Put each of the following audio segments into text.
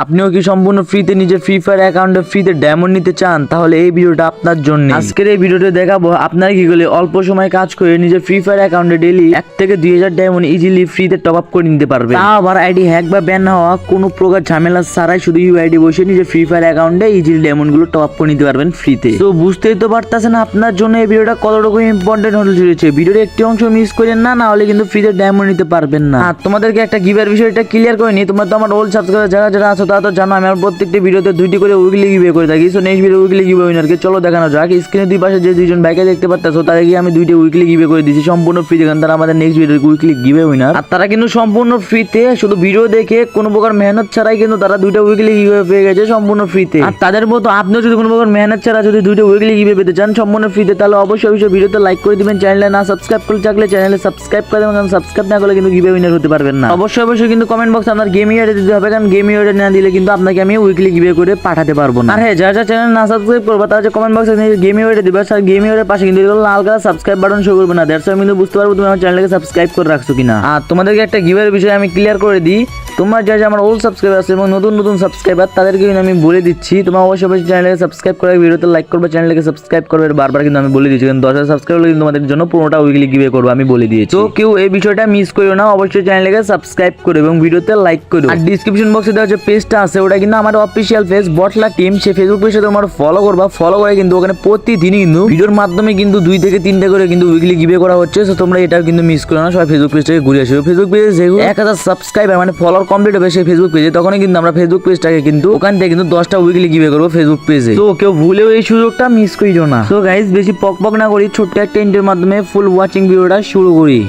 আপনিও কি সম্পূর্ণ ফ্রিতে নিজের ফ্রি ফায়ার অ্যাকাউন্টে ফ্রিতে ডায়মন্ড নিতে চান? তাহলে এই ভিডিওটা আপনার জন্য আজকের এই ভিডিওতে দেখাবো আপনারা কি করলে অল্প সময় কাজ করে নিজের ফ্রি ফায়ার অ্যাকাউন্টে ডেলি এক থেকে দুই হাজার ডায়মন্ড ইজিলি ফ্রিতে টপ আপ করে নিতে পারবে তা আবার আইডি হ্যাক বা ব্যান হওয়া কোনো প্রকার ঝামেলা ছাড়াই শুধু ইউআইডি বসে নিজের ফ্রি ফায়ার অ্যাকাউন্টে ইজিলি ডায়মন্ডগুলো টপ আপ করে নিতে পারবেন ফ্রিতে তো বুঝতেই তো পারতেছেন আপনার জন্য এই ভিডিওটা কতটুকু ইম্পর্টেন্ট হতে চলেছে। ভিডিওর একটি অংশ মিস করেন না না হলে কিন্তু ফ্রিতে ডায়মন্ড নিতে পারবেন না। তোমাদেরকে একটা গিভের বিষয়টা ক্লিয়ার করে নি তোমরা তো আমার ওল্ড সাবস্ক্রাইবার যারা যারা আছো তারা তো জানো, আমি আমার প্রত্যেকটি ভিডিওতে দুইটি করে উইকলি গিভে করে থাকি। So next video weekly giveaway উইনারকে চলো দেখানো যাক। স্ক্রিনে দুই পাশে যে দুইজন বাইকে দেখতে পাচ্ছ তাদেরকে আমি দুইটি উইকলি গিভে করে দিয়েছি। সম্পূর্ণ ফ্রি দেখেন, তারা আমাদের next video weekly giveaway winner আর তারা কিন্তু সম্পূর্ণ ফ্রিতে শুধু ভিডিও দেখে কোনো প্রকার মেহনত ছাড়াই কিন্তু তারা দুইটা উইকলি গিভে পেয়ে গেছে সম্পূর্ণ ফ্রিতে আর তাদের মতো আপনিও যদি কোনো প্রকার মেহনত ছাড়া যদি দুইটা উইকলি গিভে পেতে চান সম্পূর্ণ ফ্রিতে তাহলে অবশ্যই অবশ্যই ভিডিওতে লাইক করে দিবেন। চ্যানেলে না সাবস্ক্রাইব করে থাকলে চ্যানেলে সাবস্ক্রাইব করে দেবেন, কারণ সাবস্ক্রাইব না করলে কিন্তু গিভে উইনার হতে পারবেন না। অবশ্যই অবশ্যই কিন্তু কমেন্ট বক্সে আপনার গেম ইয়ারে দিতে হবে, কারণ গেম ইয়ারে দিলে কিন্তু আপনাকে আমি উইকলি গিভে করে পাঠাতে পারব না। আর হ্যাঁ যারা যারা চ্যানেল না সাবস্ক্রাইব করব তারা কমেন্ট বক্সে গেম ওয়েটে দেবে আর গেম ওয়েটের পাশে কিন্তু লাল কালার সাবস্ক্রাইব বাটন শো করবে না। দেড়শো আমি কিন্তু বুঝতে পারব তুমি আমার চ্যানেলকে সাবস্ক্রাইব করে রাখছো কিনা। আর তোমাদেরকে একটা গিভের বিষয়ে আমি ক্লিয়ার করে দিই তোমরা যা যা আমার ওল্ড সাবস্ক্রাইবার আছে এবং নতুন নতুন সাবস্ক্রাইবার তাদেরকে কিন্তু আমি বলে দিচ্ছি তোমার অবশ্যই অবশ্যই চ্যানেলকে সাবস্ক্রাইব করে ভিডিওতে লাইক করবে চ্যানেলকে সাবস্ক্রাইব করবে বারবার কিন্তু আমি বলে দিচ্ছি কারণ দশ হাজার সাবস্ক্রাইব হলে কিন্তু তোমাদের জন্য পুরোটা উইকলি গিভে করব আমি বলে দিয়েছি। তো কেউ এই বিষয়টা মিস করো না অবশ্যই চ্যানেলকে সাবস্ক্রাইব করো এবং ভিডিওতে লাইক করো। আর ডিসক্রিপশন বক্সে দেওয়া যে পেজটা আছে ওটা কিন্তু আমার অফিসিয়াল পেজ বটলা টিম সেই ফেসবুক পেজে তোমার ফলো করবা ফলো করে কিন্তু ওখানে প্রতিদিনই কিন্তু ভিডিওর মাধ্যমে কিন্তু দুই থেকে তিনটা করে কিন্তু উইকলি গিভে করা হচ্ছে তো তোমরা এটাও কিন্তু মিস করো না সবাই ফেসবুক পেজ থেকে ঘুরে আসবে। ফেসবুক পেজে যেহেতু এক হাজার সাবস্ক্রাইবার মানে ফলোয়ার কমপ্লিট হবে সেই ফেসবুক পেজে তখনই কিন্তু আমরা ফেসবুক পেজটাকে কিন্তু ওখান থেকে কিন্তু দশটা উইকলি গিভে করব ফেসবুক পেজে তো কেউ ভুলেও এই সুযোগটা মিস করিও না। তো গাইজ বেশি পক পক না করি, ছোট্ট একটা ইন্টের মাধ্যমে ফুল ওয়াচিং ভিডিওটা শুরু করি।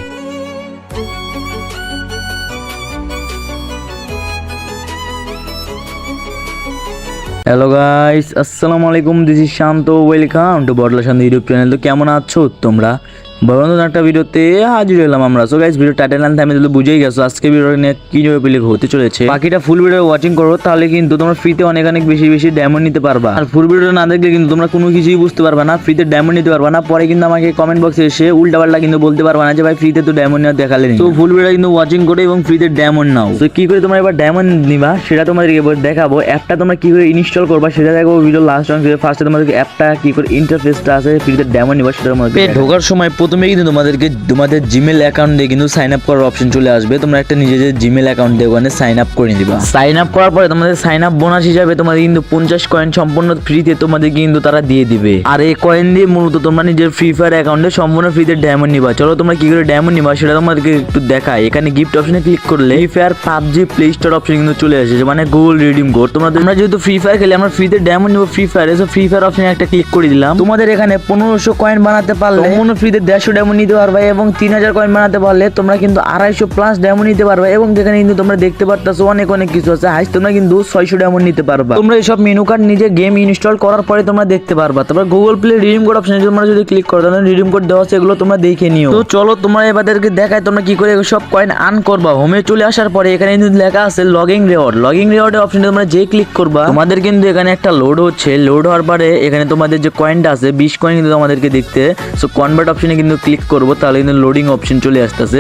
হ্যালো গাইস আসসালামু আলাইকুম this is Shanto welcome to Botla Shanto YouTube channel তো কেমন আছো তোমরা? বরং একটা ভিডিওতে হাজির হলাম আমরা। সো গাইস ভিডিও টাইটেল আনতে আমি তো বুঝেই গেছো আজকে ভিডিও নিয়ে কি যাবে পেলে হতে চলেছে। বাকিটা ফুল ভিডিও ওয়াচিং করো তাহলে কিন্তু তোমরা ফ্রিতে অনেক অনেক বেশি বেশি ডায়মন্ড নিতে পারবা। আর ফুল ভিডিও না দেখলে কিন্তু তোমরা কোনো কিছুই বুঝতে পারবা না ফ্রিতে ডায়মন্ড নিতে পারবা না। পরে কিন্তু আমাকে কমেন্ট বক্সে এসে উল্টা পাল্টা কিন্তু বলতে পারবা না যে ভাই ফ্রিতে তো ডায়মন্ড নেওয়া দেখালে তো ফুল ভিডিও কিন্তু ওয়াচিং করো এবং ফ্রিতে ডায়মন্ড নাও। তো কি করে তোমরা এবার ডায়মন্ড নিবা সেটা তোমাদেরকে এবার দেখাবো। অ্যাপটা তোমরা কি করে ইনস্টল করবা সেটা দেখাবো ভিডিও লাস্ট অংশে। ফার্স্টে তোমাদেরকে অ্যাপটা কি করে ইন্টারফেসটা আছে ফ্রিতে ডায়মন্ড নিবা সেটার মধ্যে ঢোকার সময় প্রথমে কিন্তু তোমাদেরকে তোমাদের জিমেল অ্যাকাউন্ট দিয়ে কিন্তু সাইন আপ করার অপশন চলে আসবে। তোমরা একটা নিজেদের জিমেল অ্যাকাউন্ট দিয়ে ওখানে সাইন আপ করে দিবা সাইন আপ করার পরে তোমাদের সাইন আপ বোনাস হিসাবে তোমাদের কিন্তু পঞ্চাশ কয়েন সম্পূর্ণ ফ্রিতে তোমাদের কিন্তু তারা দিয়ে দিবে। আর এই কয়েন দিয়ে মূলত তোমরা নিজের ফ্রি ফায়ার অ্যাকাউন্টে সম্পূর্ণ ফ্রিতে ডায়মন্ড নিবা। চলো তোমরা কি করে ডায়মন্ড নিবা সেটা তোমাদেরকে একটু দেখায় এখানে গিফট অপশনে ক্লিক করলে free fire PUBG play store option কিন্তু চলে আসে। মানে গুগল রিডিম কোড তোমরা আমরা যেহেতু ফ্রি ফায়ার খেলি আমরা ফ্রিতে ডায়মন্ড নিবো ফ্রি ফায়ার এসে ফ্রি ফায়ার অপশনে একটা ক্লিক করে দিলাম। তোমাদের এখানে পনেরোশো কয়েন বানাতে পারলে সম্পূর্ণ ফ্রিতে দেড়শো ডায়মন্ড নিতে পারবে এবং তিন হাজার কয়েন বানাতে পারলে তোমরা কিন্তু আড়াইশো প্লাস ডায়মন্ড নিতে পারবে এবং যেখানে কিন্তু তোমরা দেখতে পারতেছো অনেক অনেক কিছু আছে। হাইস, তোমরা কিন্তু ছয়শো ডায়মন্ড নিতে পারবা। তোমরা এইসব মেনু কার্ড নিজে গেম ইনস্টল করার পরে তোমরা দেখতে পারবা। তারপর গুগল প্লে রিডিম কোড অপশনে তোমরা যদি ক্লিক করো, তাহলে রিডিম কোড দেওয়া আছে, এগুলো তোমরা দেখে নিও। তো চলো তোমরা এবারকে দেখায় তোমরা কি করে সব কয়েন আর্ন করবা। হোমে চলে আসার পরে এখানে কিন্তু লেখা আছে লগিং রেওয়ার্ড লগিং রেওয়ার্ডের অপশনে তোমরা যে ক্লিক করবা, তোমাদের কিন্তু এখানে একটা লোড হচ্ছে। লোড হওয়ার পরে এখানে তোমাদের যে কয়েনটা আছে, বিশ কয়েন কিন্তু তোমাদেরকে দেখতে। সো কনভার্ট অপশনে কিন্তু ক্লিক করব তাহলে কিন্তু লোডিং অপশন চলে আসতেছে।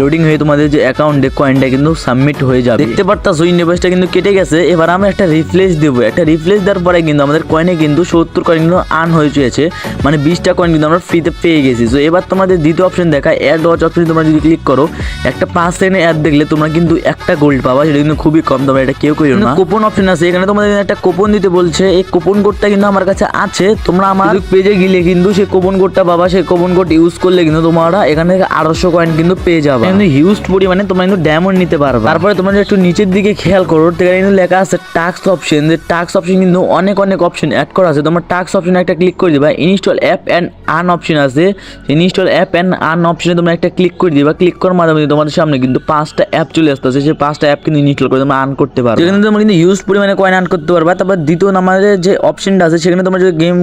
লোডিং হয়ে তোমাদের যে অ্যাকাউন্টে কয়েনটা কিন্তু সাবমিট হয়ে যাবে। দেখতে পারতাছো ইনভয়েসটা কিন্তু কেটে গেছে। এবার আমরা একটা রিপ্লেস দেবো। একটা রিপ্লেস দেওয়ার পরে কিন্তু আমাদের কয়েনে কিন্তু সত্তর কয়েন কিন্তু আর্ন হয়ে চলেছে। মানে বিশটা কয়েন কিন্তু আমরা ফ্রিতে পেয়ে গেছি। তো এবার তোমাদের দ্বিতীয় অপশন দেখায়। অ্যাড ওয়াচ অপশন তোমরা যদি ক্লিক করো একটা পাঁচ সেকেন্ডে অ্যাড দেখলে তোমরা কিন্তু একটা গোল্ড পাবা। সেটা কিন্তু খুবই কম তোমরা এটা কেউ করিও না। কুপন অপশন আছে। এখানে তোমাদের একটা কুপন দিতে বলছে। এই কুপন কোডটা কিন্তু আমার কাছে আছে। তোমরা আমার পেজে গেলে কিন্তু সেই কুপন কোডটা পাবা। সেই কুপন কোড ইউজ করলে কিন্তু তোমরা এখানে থেকে আড়াইশো কয়েন কিন্তু পেয়ে যাবে। কিন্তু হিউজ পরিমাণে তোমরা কিন্তু ডায়মন্ড নিতে পারবে। তারপরে তোমরা একটু নিচের দিকে খেয়াল করো সেখানে কিন্তু লেখা আছে টাক্স অপশন যে টাক্স অপশন কিন্তু অনেক অনেক অপশন অ্যাড করা আছে। তোমরা টাক্স অপশনে একটা ক্লিক করে দিবা install app and earn option আছে। ইনস্টল অ্যাপ অ্যান্ড আর্ন অপশনে তোমরা একটা ক্লিক করে দিবা। ক্লিক করার মাধ্যমে তোমাদের সামনে কিন্তু পাঁচটা অ্যাপ চলে আসতেছে। সেই পাঁচটা অ্যাপ কিন্তু ইনস্টল করে তোমরা আন করতে পারবে। সেখানে তোমরা কিন্তু হিউজ পরিমাণে কয়েন আন করতে পারবে। তারপর দ্বিতীয় নাম্বারে যে অপশনটা আছে সেখানে তোমরা যদি গেম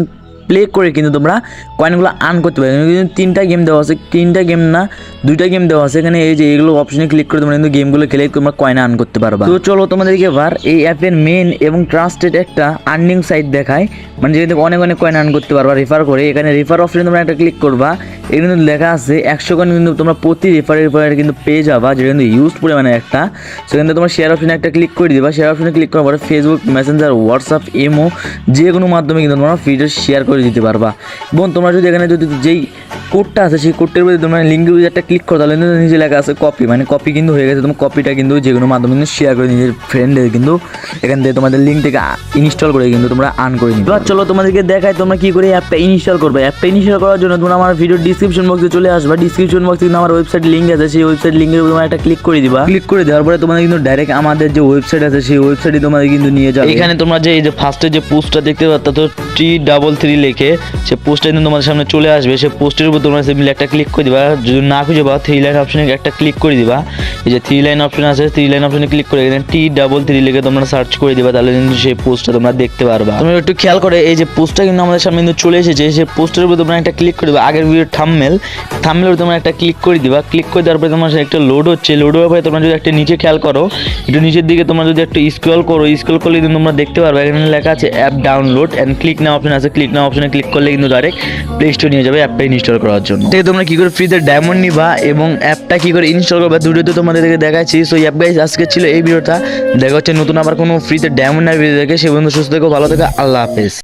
প্লে করে কিন্তু তোমরা কয়েনগুলো আর্ন করতে এখানে কিন্তু তিনটা গেম দেওয়া আছে। তিনটা গেম না, দুইটা গেম দেওয়া আছে। এখানে এই যে এগুলো অপশনে ক্লিক করে তোমরা কিন্তু গেমগুলো খেলে তোমরা কয়েন আর্ন করতে পারবা। তো চলো তোমাদেরকে এবার এই অ্যাপের মেন এবং ট্রাস্টেড একটা আর্নিং সাইট দেখায় মানে থেকে অনেক অনেক কয়েন আর্ন করতে পারবা রেফার করে। এখানে রেফার অপশনে তোমরা একটা ক্লিক করবা। এখানে লেখা আছে একশো কয়েন কিন্তু তোমরা প্রতি রেফারের পরে কিন্তু পেয়ে যাবা, যেটা কিন্তু ইউজ পরিমাণে একটা। সেখান তোমার শেয়ার অপশনে একটা ক্লিক করে দিবা। শেয়ার অপশনে ক্লিক করার পরে ফেসবুক মেসেঞ্জার হোয়াটসঅ্যাপ এমও যে কোনো মাধ্যমে কিন্তু তোমরা ফ্রিতে শেয়ার করে দিতে পারবা। এবং তোমরা যদি এখানে যদি যেই কোডটা আছে সেই কোডটার মধ্যে তোমরা লিঙ্কের একটা ক্লিক করো তাহলে কিন্তু নিচে লেখা আছে কপি মানে কপি কিন্তু হয়ে গেছে তোমার কপিটা কিন্তু যে কোনো মাধ্যমে কিন্তু শেয়ার করে নিজের ফ্রেন্ডদের কিন্তু এখান থেকে তোমাদের লিঙ্ক থেকে ইনস্টল করে কিন্তু তোমরা আর্ন করে নিবে এবার চলো তোমাদেরকে দেখাই তোমরা কি করে অ্যাপটা ইনস্টল করবে। অ্যাপটা ইনস্টল করার জন্য তোমরা আমার ভিডিও ডিসক্রিপশন বক্সে চলে আসবা। ডিসক্রিপশন বক্সে কিন্তু আমার ওয়েবসাইট লিঙ্ক আছে সেই ওয়েবসাইট লিঙ্কের উপর তোমরা একটা ক্লিক করে দিবা। ক্লিক করে দেওয়ার পরে তোমাদের কিন্তু ডাইরেক্ট আমাদের যে ওয়েবসাইট আছে সেই ওয়েবসাইটে তোমাদের কিন্তু নিয়ে যাবে। এখানে তোমরা যে এই যে ফার্স্টে যে পোস্টটা দেখতে পাচ্ছ তো টি ডাবল থ্রি লিখে সে পোস্টটা কিন্তু তোমাদের সামনে চলে আসবে। সে পোস্টের উপর তোমরা সিম্পলি একটা ক্লিক করে দিবা। যদি না খুঁজে পাও থ্রি লাইন অপশনে একটা ক্লিক করে দিবা। এই যে থ্রি লাইন অপশন আছে থ্রি লাইন অপশনে ক্লিক করে এখানে টি ডাবল থ্রি লিখে তোমরা সার্চ করে দিবা। তাহলে কিন্তু সেই পোস্টটা তোমরা দেখতে পারবা। তোমরা একটু খেয়াল করে, এই যে পোস্টটা কিন্তু আমাদের সামনে কিন্তু চলে এসেছে। সেই পোস্টের উপর তোমরা একটা ক্লিক করে দিবা। আগের ভিডিও থাম্বনেল থাম্বনেলের তোমরা একটা ক্লিক করে দিবা। ক্লিক করে দেওয়ার পরে তোমার একটা লোড হচ্ছে। লোড হওয়ার পরে তোমরা যদি একটা নিচে খেয়াল করো, একটু নিচের দিকে তোমরা যদি একটু স্ক্রল করো স্ক্রল করলে কিন্তু তোমরা দেখতে পারবে। এখানে লেখা আছে app download and click now option আছে ক্লিক না অপশনে ক্লিক করলে কিন্তু ডাইরেক্ট প্লে স্টোর নিয়ে যাবে অ্যাপটা ইনস্টল করার জন্য। থেকে তোমরা কী করে ফ্রিতে ডায়মন্ড নিবা এবং অ্যাপটা কী করে ইনস্টল করবে দুটোতে তোমাদের থেকে দেখাচ্ছি। সো অ্যাপ গাইজ আজকে ছিল এই ভিডিওটা। দেখা হচ্ছে নতুন আবার কোনো ফ্রিতে ডায়মন্ড না ভিডিও দেখে। সে বন্ধু সুস্থ থেকো, ভালো থেকো, আল্লাহ হাফেজ।